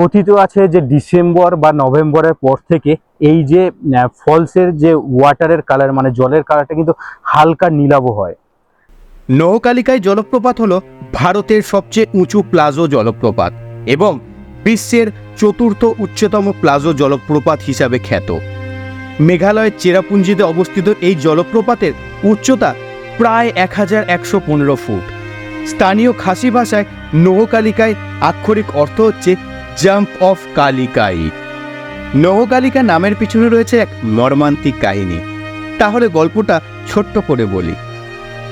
কথিত আছে যে ডিসেম্বর বা নভেম্বরের পর থেকে এই যে ফলসের যে ওয়াটারের কালার মানে জলের কালারটা কিন্তু হালকা নীলাভ হয়। নৌকালিকায় জলপ্রপাত হল ভারতের সবচেয়ে উঁচু প্লাজো জলপ্রপাত এবং বিশ্বের চতুর্থ উচ্চতম প্লাজো জলপ্রপাত হিসাবে খ্যাত। মেঘালয়ের চেরাপুঞ্জিতে অবস্থিত এই জলপ্রপাতের উচ্চতা প্রায় এক হাজার একশো পনেরো ফুট। স্থানীয় খাসি ভাষায় নৌকালিকায় আক্ষরিক অর্থ হচ্ছে জাম্প অফ কালিকাই। নৌকালিকা নামের পিছনে রয়েছে এক মর্মান্তিক কাহিনী। তাহলে গল্পটা ছোট্ট করে বলি।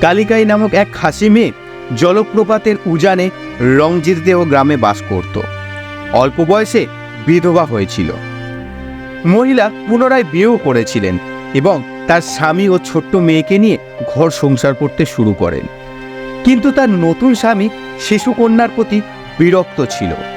কালিকাই নামক এক খাসি মেয়ে জলপ্রপাতের উজানে রংজিরদেহ গ্রামে বাস করত। অল্প বয়সে বিধবা হয়েছিল। মহিলা পুনরায় বিয়েও করেছিলেন এবং তার স্বামী ও ছোট্ট মেয়েকে নিয়ে ঘর সংসার করতে শুরু করেন। কিন্তু তার নতুন স্বামী শিশুকন্যার প্রতি বিরক্ত ছিল।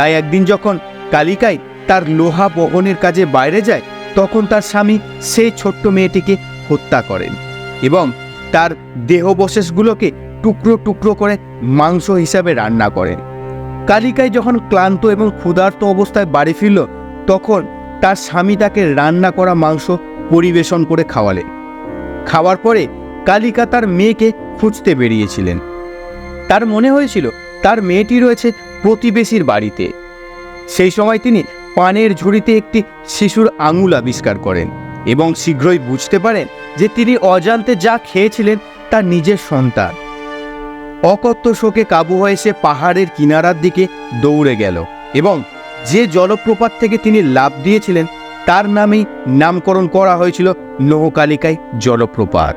তাই একদিন যখন কালিকাই তার লোহা বহনের কাজে বাইরে যায়, তখন তার স্বামী সেই ছোট্ট মেয়েটিকে হত্যা করেন এবং তার দেহবশেষগুলোকে টুকরো টুকরো করে মাংস হিসাবে রান্না করেন। কালিকাই যখন ক্লান্ত এবং ক্ষুধার্ত অবস্থায় বাড়ি ফিরল, তখন তার স্বামী তাকে রান্না করা মাংস পরিবেশন করে খাওয়ালেন। খাওয়ার পরে কালিকা তার মেয়েকে খুঁজতে বেরিয়েছিলেন। তার মনে হয়েছিল, তার মেয়েটি রয়েছে প্রতিবেশীর বাড়িতে। সেই সময় তিনি পানের ঝুড়িতে একটি শিশুর আঙুল আবিষ্কার করেন এবং শীঘ্রই বুঝতে পারেন যে তিনি অজান্তে যা খেয়েছিলেন তার নিজের সন্তান। অকথ্য শোকে কাবু হয়ে সে পাহাড়ের কিনারার দিকে দৌড়ে গেল এবং যে জলপ্রপাত থেকে তিনি লাভ দিয়েছিলেন তার নামেই নামকরণ করা হয়েছিল নৌকালিকায় জলপ্রপাত।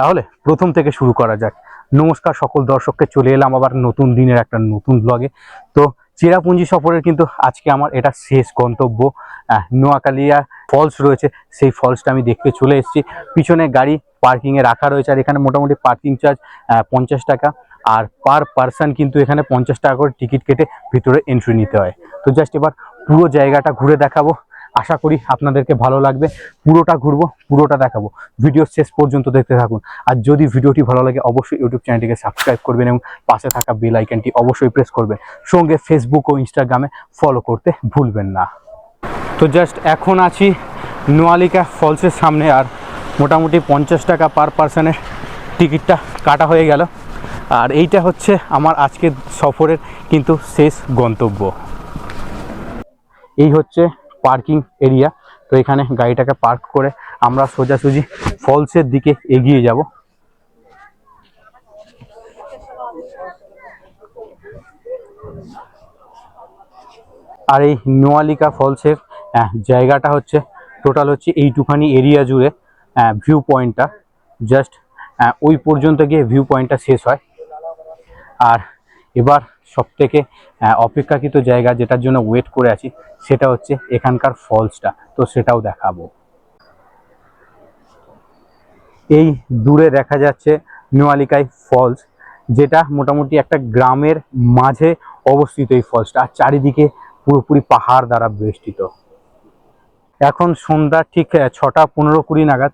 তাহলে প্রথম থেকে শুরু করা যাক। নমস্কার সকল দর্শককে চলে এলাম আবার নতুন দিনের একটা নতুন ব্লগে তো চেরাপুঞ্জি সফরের কিন্তু আজকে আমার এটা শেষ গন্তব্য। আহ, নোয়াখালিয়া ফলস রয়েছে সেই ফলসটা আমি দেখতে চলে এসেছি। পিছনে গাড়ি পার্কিংয়ে রাখা রয়েছে আর এখানে মোটামুটি পার্কিং চার্জ পঞ্চাশ টাকা। আর পার পার্সন কিন্তু এখানে পঞ্চাশ টাকা করে টিকিট কেটে ভিতরে এন্ট্রি নিতে হয়। তো জাস্ট এবার পুরো জায়গাটা ঘুরে দেখাবো। আশা করি আপনাদেরকে ভালো লাগবে। পুরোটা ঘুরবো, পুরোটা দেখাবো। ভিডিও শেষ পর্যন্ত দেখতে থাকুন। আর যদি ভিডিওটি ভালো লাগে, অবশ্যই ইউটিউব চ্যানেলটিকে সাবস্ক্রাইব করবেন এবং পাশে থাকা বেল আইকনটি অবশ্যই প্রেস করবেন। সঙ্গে ফেসবুক ও ইনস্টাগ্রামে ফলো করতে ভুলবেন না। তো জাস্ট এখন আছি নোয়ালিকা ফলসের সামনে আর মোটামুটি পঞ্চাশ টাকা পার পার্সনের টিকিটটা কাটা হয়ে গেল। আর এইটা হচ্ছে আমার আজকের সফরের কিন্তু শেষ গন্তব্য। এই হচ্ছে পার্কিং এরিয়া। তো এখানে গাড়িটাকে পার্ক করে আমরা সোজাসুজি ফলসের দিকে এগিয়ে যাব। আর এই নোয়ালিকা ফলসের জায়গাটা হচ্ছে, টোটাল হচ্ছে এইটুখানি এরিয়া জুড়ে ভিউ পয়েন্টটা জাস্ট ওই পর্যন্ত গিয়ে ভিউ পয়েন্টটা শেষ হয়। আর এবার সব থেকে অপেক্ষাকৃত জায়গা যেটার জন্য ওয়েট করে আছি, সেটা হচ্ছে এখানকার ফলসটা তো সেটাও দেখাবো। এই দূরে দেখা যাচ্ছে নোয়ালিকাই ফলস যেটা মোটামুটি একটা গ্রামের মাঝে অবস্থিত এই ফলসটা আর চারিদিকে পুরোপুরি পাহাড় দ্বারা বেষ্টিত। এখন সন্ধ্যা ঠিক ছটা পনেরো কুড়ি নাগাদ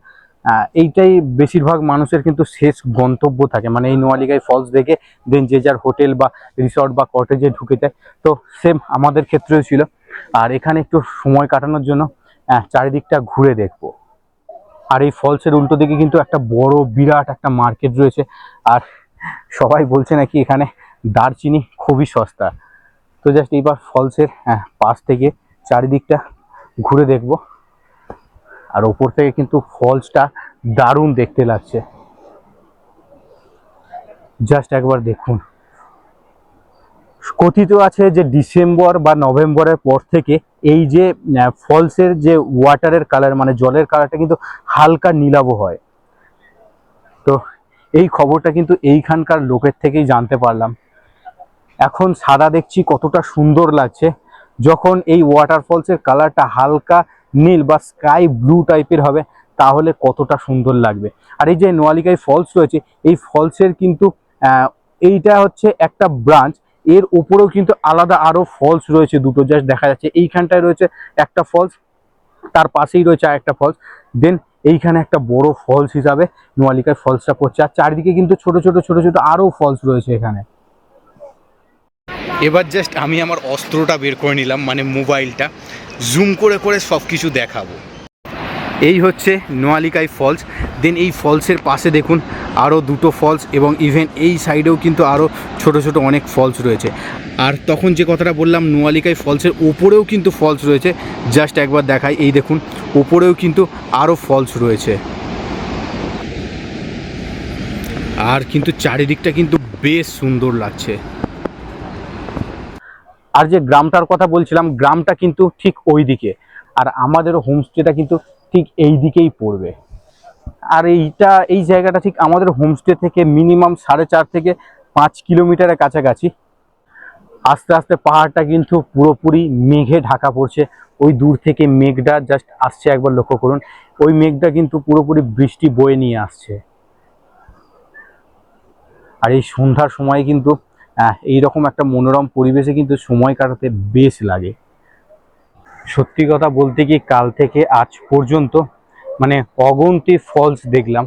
এইটাই বেশিরভাগ মানুষের কিন্তু শেষ গন্তব্য থাকে। মানে এই নোয়ালিকাই ফলস দেখে দেন যে যার হোটেল বা রিসর্ট বা কটেজে ঢুকে যায়। তো সেম আমাদের ক্ষেত্রেও ছিল। আর এখানে একটু সময় কাটানোর জন্য চারিদিকটা ঘুরে দেখব। আর এই ফলসের উল্টো দিকে কিন্তু একটা বড় বিরাট একটা মার্কেট রয়েছে। আর সবাই বলছে নাকি এখানে দারচিনি খুবই সস্তা। তো জাস্ট এইবার ফলসের পাশ থেকে চারিদিকটা ঘুরে দেখব। আর ওপর থেকে কিন্তু ফলসটা দারুণ দেখতে লাগছে। জাস্ট একবার দেখুন। কথিত আছে যে ডিসেম্বর বা নভেম্বরের পর থেকে এই যে ফলসের যে ওয়াটারের কালার মানে জলের কালারটা কিন্তু হালকা নীলাভ হয়। তো এই খবরটা কিন্তু এইখানকার লোকের থেকেই জানতে পারলাম। এখন সাদা দেখছি কতটা সুন্দর লাগছে। যখন এই ওয়াটারফলসের কালারটা হালকা নীল বা স্কাই ব্লু টাইপের হবে, তাহলে কতটা সুন্দর লাগবে। আর এই যে নোয়ালিকায় ফলস রয়েছে, এই ফলসের কিন্তু এইটা হচ্ছে একটা ব্রাঞ্চ এর উপরেও কিন্তু আলাদা আরও ফলস রয়েছে দুটো জাস্ট দেখা যাচ্ছে। এইখানটায় রয়েছে একটা ফলস তার পাশেই রয়েছে আর একটা ফলস দেন এইখানে একটা বড় ফলস হিসাবে নোয়ালিকায় ফলসটা পড়ছে। আর চারিদিকে কিন্তু ছোট ছোট ছোট ছোট আরও ফলস রয়েছে এখানে। এবার জাস্ট আমি আমার অস্ত্রটা বের করে নিলাম মানে মোবাইলটা। জুম করে করে সব কিছু দেখাবো। এই হচ্ছে নোয়ালিকাই ফলস। দেন এই ফলসের পাশে দেখুন আরও দুটো ফলস এবং ইভেন এই সাইডেও কিন্তু আরও ছোট ছোট অনেক ফলস রয়েছে। আর তখন যে কথাটা বললাম, নোয়ালিকাই ফলসের ওপরেও কিন্তু ফলস রয়েছে। জাস্ট একবার দেখাই, এই দেখুন ওপরেও কিন্তু আরও ফলস রয়েছে। আর কিন্তু চারিদিকটা কিন্তু বেশ সুন্দর লাগছে। আর যে গ্রামটার কথা বলছিলাম, গ্রামটা কিন্তু ঠিক ওই দিকে আর আমাদের হোমস্টেটা কিন্তু ঠিক এই দিকেই পড়বে। আর এইটা, এই জায়গাটা ঠিক আমাদের হোমস্টে থেকে মিনিমাম সাড়ে চার থেকে পাঁচ কিলোমিটারের কাছাকাছি। আস্তে আস্তে পাহাড়টা কিন্তু পুরোপুরি মেঘে ঢাকা পড়ছে। ওই দূর থেকে মেঘটা জাস্ট আসছে, একবার লক্ষ্য করুন। ওই মেঘটা কিন্তু পুরোপুরি বৃষ্টি বয়ে নিয়ে আসছে। আর এই সন্ধ্যার সময় কিন্তু এই রকম একটা মনোরম পরিবেশে কিন্তু সময় কাটাতে বেশ লাগে। সত্যি কথা বলতে কি, কাল থেকে আজ পর্যন্ত মানে অগন্তি ফলস দেখলাম।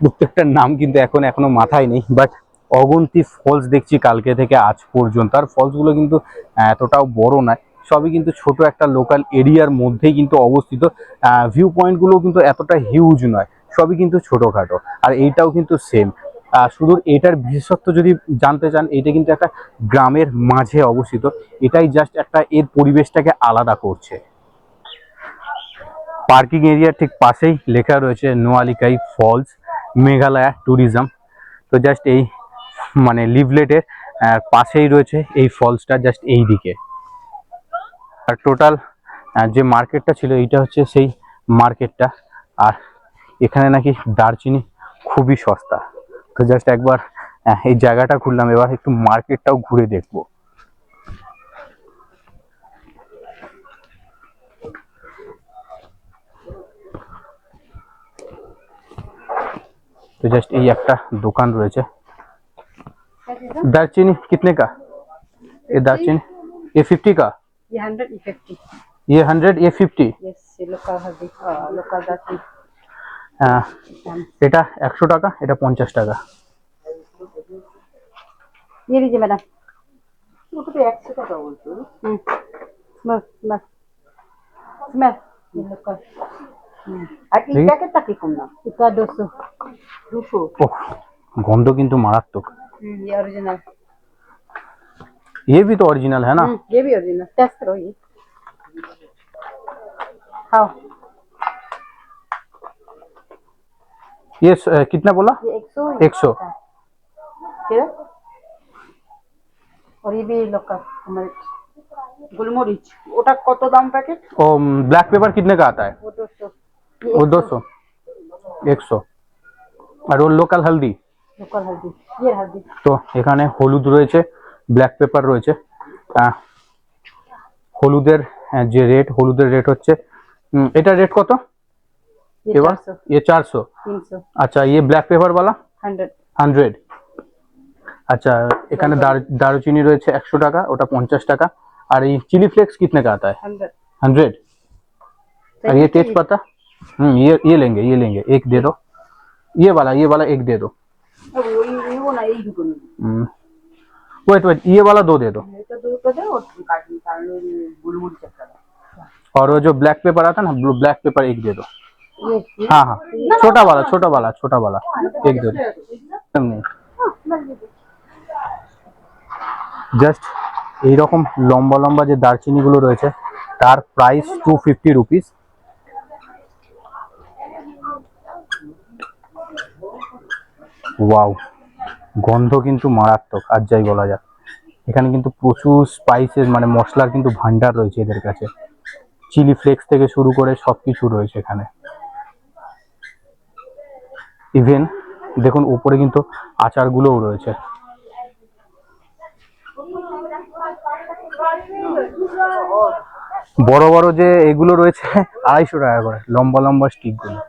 প্রত্যেকটার নাম কিন্তু এখন, এখনও মাথায় নেই বাট অগন্তি ফলস দেখছি কালকে থেকে আজ পর্যন্ত। আর ফলসগুলো কিন্তু এতটাও বড় নয়, সবই কিন্তু ছোট একটা লোকাল এরিয়ার মধ্যেই কিন্তু অবস্থিত। ভিউ পয়েন্টগুলো কিন্তু এতটা হিউজ নয়, সবই কিন্তু ছোটোখাটো, আর এইটাও কিন্তু সেম শুধু এটার বিশেষত্ব যদি জানতে চান এটা কিন্তু একটা গ্রামের মাঝে অবস্থিত। এটাই জাস্ট একটা এর পরিবেশটাকে আলাদা করছে। পার্কিং এরিয়ার ঠিক পাশেই লেখা রয়েছে, নোয়ালিকাই ফলস মেঘালয়া ট্যুরিজম তো জাস্ট এই মানে লিভলেটের পাশেই রয়েছে এই ফলসটা জাস্ট এই দিকে আর টোটাল যে মার্কেটটা ছিল, এইটা হচ্ছে সেই মার্কেটটা আর এখানে নাকি দারচিনি খুবই সস্তা। তো জাস্ট একবার আহ, এই জায়গাটা ঘুরলাম এবার একটু মার্কেটটাও ঘুরে দেখবো तो जस्ट ये একটা দোকান রয়েছে दालचीनी कितने का ये दालचीनी ये फिफ्टी का ये हंड्रेड ये फिफ्टी ये हंड्रेड ये फिफ्टी यस ये लोकल हल्दी लोकल दाती এটা একশো টাকা এটা পঞ্চাশ টাকা ये लीजिए मैडम वो तो एक सौ का बोलते हैं स्मेल स्मेल स्मेल ये लोकल আর ठीक। এটা কে টাকি কম না এটা 200 200 ওহ গন্ধ কিন্তু মারাত্মক ये ओरिजिनल ये भी तो ओरिजिनल है ना ये भी ओरिजिनल टेस्ट करो ये खाओ ये स- अ, कितना बोला ये 100 एक सौ फिर और ये भी लोकल हमारे गुलमरिच ওটা কত দাম প্যাকেট ओ ब्लैक पेपर कितने का आता है वो 200 वो दो सौ एक सौ আর ওর লোকাল হলদি লোকাল হলদি ये हल्दी তো এখানে হলুদ রয়েছে ব্ল্যাক পেপার রয়েছে আহ, হলুদের আহ, যে রেট হলুদের রেট হচ্ছে উম, এটার রেট কত ये এবার 400 ये चार सौ 300 अच्छा ये ब्लैक पेपर वाला 100 হান্ড্রেড আচ্ছা এখানে দার- দারুচিনি রয়েছে একশো টাকা ওটা পঞ্চাশ টাকা আর এই চিলি फ्लेक्स कितने का आता है 100 हंड्रेड और ये तेज पत्ता हम्म ये ये लेंगे ये लेंगे एक दे दो ये वाला ये वाला एक दे दो अब वही वो ना यही दुकान हम्म वेट वेट ये वाला दो दे दो এটা দুটো দে ওর কাটনি কারণ ওই গুলমুড়ি চক্কর और वो जो ब्लैक पेपर आता है ना ब्लू ब्लैक पेपर एक दे दो ये हाँ हाँ छोटा वाला छोटा वाला छोटा वाला एक दे दो एकदम नहीं জাস্ট এইরকম লম্বা লম্বা যে দারচিনিগুলো রয়েছে তার price two fifty rupees wow গন্ধ কিন্তু মারাত্মক আর যাই বলা যাক এখানে কিন্তু প্রচুর স্পাইসেস মানে মশলার কিন্তু ভান্ডার রয়েছে এদের কাছে চিলি ফ্লেক্স থেকে শুরু করে সব কিছু রয়েছে এখানে ইভেন দেখুন, উপরে কিন্তু আচারগুলোও রয়েছে। বড় বড় যে এগুলো রয়েছে, আড়াইশো টাকা করে, লম্বা লম্বা স্টিকগুলো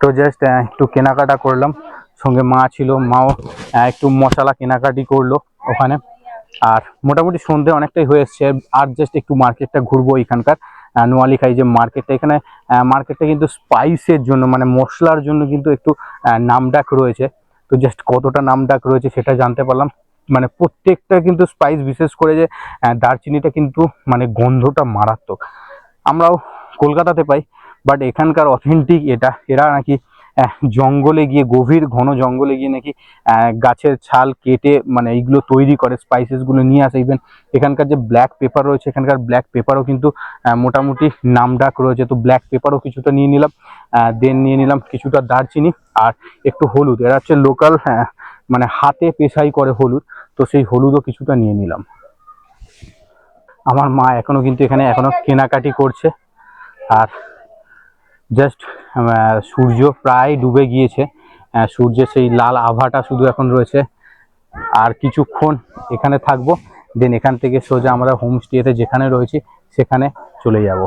তো জাস্ট একটু কেনাকাটা করলাম। সঙ্গে মা ছিল, মাও একটু মশলা কেনাকাটি করল ওখানে। আর মোটামুটি সন্ধে অনেকটাই হয়ে এসছে। আর জাস্ট একটু মার্কেটটা ঘুরবো এখানকার। আহ, নোয়ালিখাই যে মার্কেটটা এখানে মার্কেটটা কিন্তু স্পাইসের জন্য মানে মশলার জন্য কিন্তু একটু নামডাক রয়েছে। তো জাস্ট কতটা নামডাক রয়েছে সেটা জানতে পারলাম। মানে প্রত্যেকটা কিন্তু স্পাইস বিশেষ করে যে দারচিনিটা কিন্তু মানে গন্ধটা মারাত্মক। আমরাও কলকাতাতে পাই বাট এখানকার অথেন্টিক এটা এরা নাকি জঙ্গলে গিয়ে, গভীর ঘন জঙ্গলে গিয়ে নাকি গাছের ছাল কেটে মানে এইগুলো তৈরি করে স্পাইসেসগুলো নিয়ে আসে। ইভেন এখানকার যে ব্ল্যাক পেপার রয়েছে, এখানকার ব্ল্যাক পেপারও কিন্তু মোটামুটি নামডাক রয়েছে। তো ব্ল্যাক পেপারও কিছুটা নিয়ে নিলাম দেন নিয়ে নিলাম কিছুটা দারচিনি আর একটু হলুদ। এরা হচ্ছে লোকাল মানে হাতে পেশাই করে হলুদ। তো সেই হলুদও কিছুটা নিয়ে নিলাম। আমার মা এখনও কিন্তু এখানে এখনও কেনাকাটি করছে। আর জাস্ট সূর্য প্রায় ডুবে গিয়েছে। সূর্যের সেই লাল আভাটা শুধু এখন রয়েছে। আর কিছুক্ষণ এখানে থাকব দেন এখান থেকে সোজা আমরা হোমস্টেতে যেখানে রয়েছি, সেখানে চলে যাব।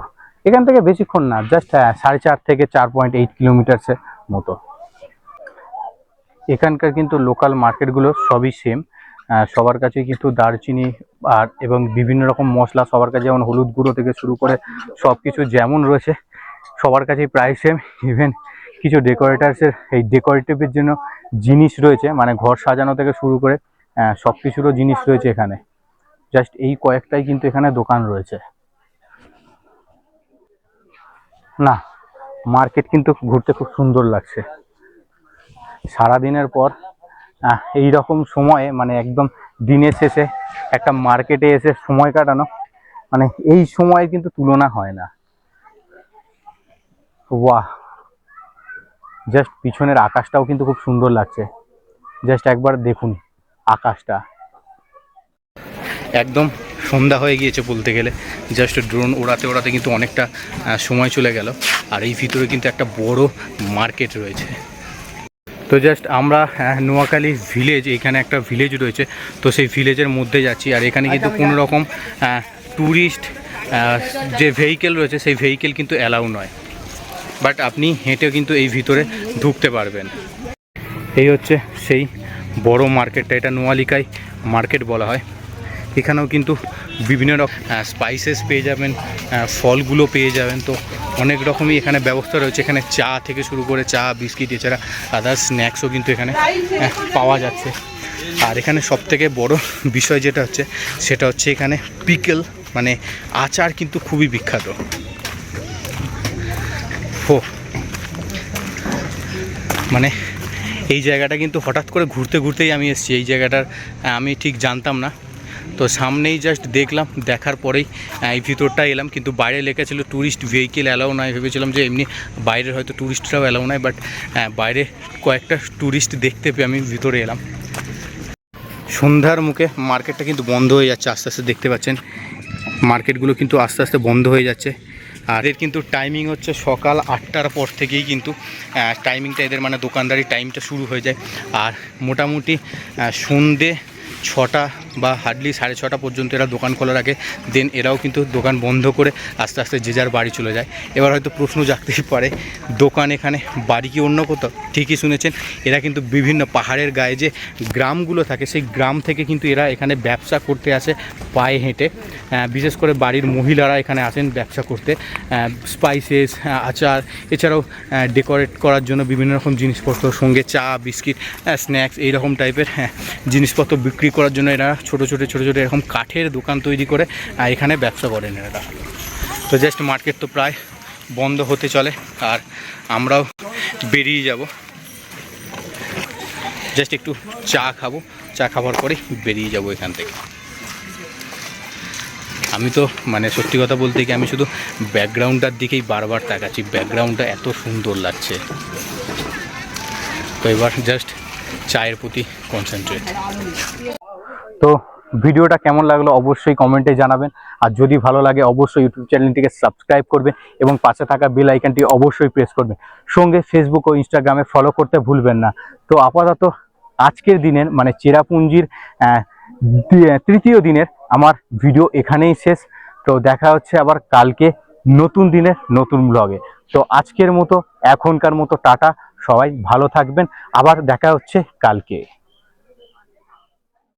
এখান থেকে বেশিক্ষণ না, জাস্ট সাড়ে চার থেকে চার পয়েন্ট এইট কিলোমিটার্সের মতো। এখানকার কিন্তু লোকাল মার্কেটগুলো সবই সেম সবার কাছে কিন্তু দারচিনি আর এবং বিভিন্ন রকম মশলা সবার কাছে যেমন হলুদ গুঁড়ো থেকে শুরু করে সব কিছু যেমন রয়েছে সবার কাছেই প্রায় সেম ইভেন কিছু ডেকোরেটার্সের এই ডেকোরেটিভের জন্য জিনিস রয়েছে মানে ঘর সাজানো থেকে শুরু করে সব কিছুরও জিনিস রয়েছে এখানে। জাস্ট এই কয়েকটাই কিন্তু এখানে দোকান রয়েছে। না মার্কেট কিন্তু ঘুরতে খুব সুন্দর লাগছে। সারাদিনের পর এই রকম সময়ে মানে একদম দিনের শেষে একটা মার্কেটে এসে সময় কাটানো মানে এই সময় কিন্তু তুলনা হয় না। বাহ জাস্ট পিছনের আকাশটাও কিন্তু খুব সুন্দর লাগছে। জাস্ট একবার দেখুন আকাশটা। একদম সন্ধ্যা হয়ে গিয়েছে বলতে গেলে। জাস্ট ড্রোন ওড়াতে ওড়াতে কিন্তু অনেকটা সময় চলে গেল। আর এই ভিতরে কিন্তু একটা বড় মার্কেট রয়েছে। তো জাস্ট আমরা নোয়াখালী ভিলেজ এখানে একটা ভিলেজ রয়েছে। তো সেই ভিলেজের মধ্যে যাচ্ছি। আর এখানে কিন্তু কোনো রকম ট্যুরিস্ট যে ভেহিকেল রয়েছে সেই ভেহিকেল কিন্তু অ্যালাউ নয়। বাট আপনি হেঁটে কিন্তু এই ভিতরে ঢুকতে পারবেন। এই হচ্ছে সেই বড় মার্কেটটা, এটা নোয়ালিকায় মার্কেট বলা হয়। এখানেও কিন্তু বিভিন্ন রকম স্পাইসেস পেয়ে যাবেন ফলগুলো পেয়ে যাবেন। তো অনেক রকমই এখানে ব্যবস্থা রয়েছে। এখানে চা থেকে শুরু করে চা, বিস্কিট, এছাড়া আদার স্ন্যাক্সও কিন্তু এখানে পাওয়া যাচ্ছে। আর এখানে সব থেকে বড় বিষয় যেটা হচ্ছে, সেটা হচ্ছে এখানে পিকেল মানে আচার কিন্তু খুবই বিখ্যাত। হো মানে এই জায়গাটা কিন্তু হঠাৎ করে ঘুরতে ঘুরতেই আমি এসেছি। এই জায়গাটার আমি ঠিক জানতাম না। তো সামনেই জাস্ট দেখলাম, দেখার পরেই এই ভিতরটা এলাম। কিন্তু বাইরে লেখা ছিল ট্যুরিস্ট ভেহিকেল অ্যালাউ নয় ভেবেছিলাম যে এমনি বাইরের হয়তো ট্যুরিস্টরাও অ্যালাউ নয় বাট বাইরে কয়েকটা ট্যুরিস্ট দেখতে পেয়ে আমি ভিতরে এলাম। সন্ধ্যার মুখে মার্কেটটা কিন্তু বন্ধ হয়ে যাচ্ছে। আস্তে আস্তে দেখতে পাচ্ছেন। মার্কেটগুলো কিন্তু আস্তে আস্তে বন্ধ হয়ে যাচ্ছে। আর এর কিন্তু টাইমিং হচ্ছে সকাল আটটার পর থেকেই কিন্তু টাইমিংটা এদের মানে দোকানদারি টাইমটা শুরু হয়ে যায়। আর মোটামুটি সন্ধে ছটা বা হার্ডলি সাড়ে ছটা পর্যন্ত এরা দোকান খোলা রাখে দেন এরাও কিন্তু দোকান বন্ধ করে আস্তে আস্তে যে যার বাড়ি চলে যায়। এবার হয়তো প্রশ্ন জাগতেই পারে দোকান এখানে বাড়ি কি অন্য কোথাও? ঠিকই শুনেছেন এরা কিন্তু বিভিন্ন পাহাড়ের গায়ে যে গ্রামগুলো থাকে সেই গ্রাম থেকে কিন্তু এরা এখানে ব্যবসা করতে আসে পায়ে হেঁটে। বিশেষ করে বাড়ির মহিলারা এখানে আসেন ব্যবসা করতে। স্পাইসেস আচার এছাড়াও ডেকোরেট করার জন্য বিভিন্ন রকম জিনিসপত্র সঙ্গে চা বিস্কিট স্ন্যাক্স এইরকম টাইপের হ্যাঁ, জিনিসপত্র বিক্রি করার জন্য এরা ছোটো ছোটো ছোটো ছোটো এরকম কাঠের দোকান তৈরি করে এখানে ব্যবসা করেন এরা তো জাস্ট মার্কেট তো প্রায় বন্ধ হতে চলে, আর আমরাও বেরিয়ে যাব। জাস্ট একটু চা খাব, চা খাবার পরেই বেরিয়ে যাব এখান থেকে। আমি তো মানে সত্যি কথা বলতে কি, আমি শুধু ব্যাকগ্রাউন্ডটার দিকেই বারবার তাকাচ্ছি ব্যাকগ্রাউন্ডটা এত সুন্দর লাগছে। তো এবার জাস্ট চায়ের প্রতি কনসেন্ট্রেট তো ভিডিওটা কেমন লাগল অবশ্যই কমেন্টে জানাবেন। আর যদি ভালো লাগে, অবশ্যই ইউটিউব চ্যানেলটিকে সাবস্ক্রাইব করবেন এবং পাশে থাকা বেল আইকনটি অবশ্যই প্রেস করবেন। সঙ্গে ফেসবুক ও ইনস্টাগ্রামে ফলো করতে ভুলবেন না। তো আপাতত আজকের দিনের মানে চেরাপুঞ্জির তৃতীয় দিনের আমার ভিডিও এখানেই শেষ। তো দেখা হচ্ছে আবার কালকে নতুন দিনের নতুন ব্লগে তো আজকের মতো, এখনকার মতো টাটা। সবাই ভালো থাকবেন। আবার দেখা হচ্ছে কালকে।